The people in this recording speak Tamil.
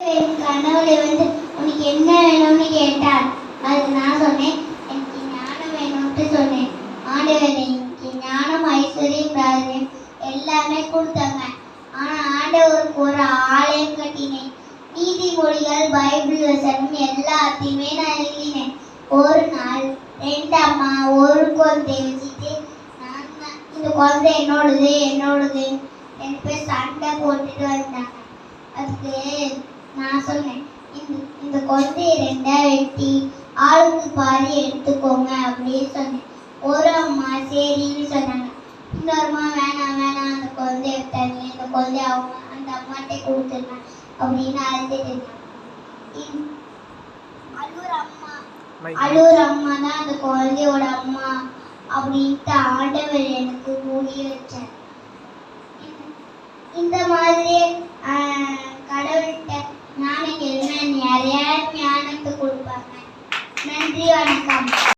என் கனவுல வந்து உனக்கு என்ன வேணும்னு கேட்டார் அது நான் சொன்னேன். எனக்கு ஞானம் வேணும்ட்டு சொன்னேன். ஆண்டவர் எனக்கு ஞானம் ஐஸ்வர்யம் ராஜ்யம் எல்லாமே கொடுத்தாங்க. ஆனா ஆண்டவருக்கு ஒரு ஆலயம் கட்டினேன். நீதிமொழிகள் பைபிள் வசனம் எல்லாத்தையுமே நான் எழுதினேன். ஒரு நாள் ரெண்டு அம்மா ஒரு குழந்தைய வச்சுட்டு நான் இந்த குழந்தை என்னோடது என்னோடது. ரெண்டு பேர் சண்டை போட்டுட்டு வந்தாங்க. அதுக்கு நான் சொன்னேன் இந்த குழந்தைய ரெண்டா வெட்டி ஆளுக்கு பாதி எடுத்துக்கோங்க அப்படின்னு சொன்னேன். ஒரு அம்மா சரின்னு சொன்னாங்க. இன்னொரு அம்மா வேணாம் வேணாம் அந்த குழந்தைய விட்டாங்க இந்த குழந்தைய அவங்க அந்த அம்மாட்டே கொடுத்துருந்தாங்க அப்படின்னு அழுதுட்டு இருந்தாங்க. அழுவுற அம்மா அழுவுற அம்மா தான் அந்த குழந்தையோட அம்மா அப்படின்ட்டு ஆண்டவர் எனக்கு புரிய வச்சார். இந்த- மாதிரி ஆஹ், கடவுள்கிட்ட ஞானத்தை கொடுப்பாங்க நன்றி வணக்கம்.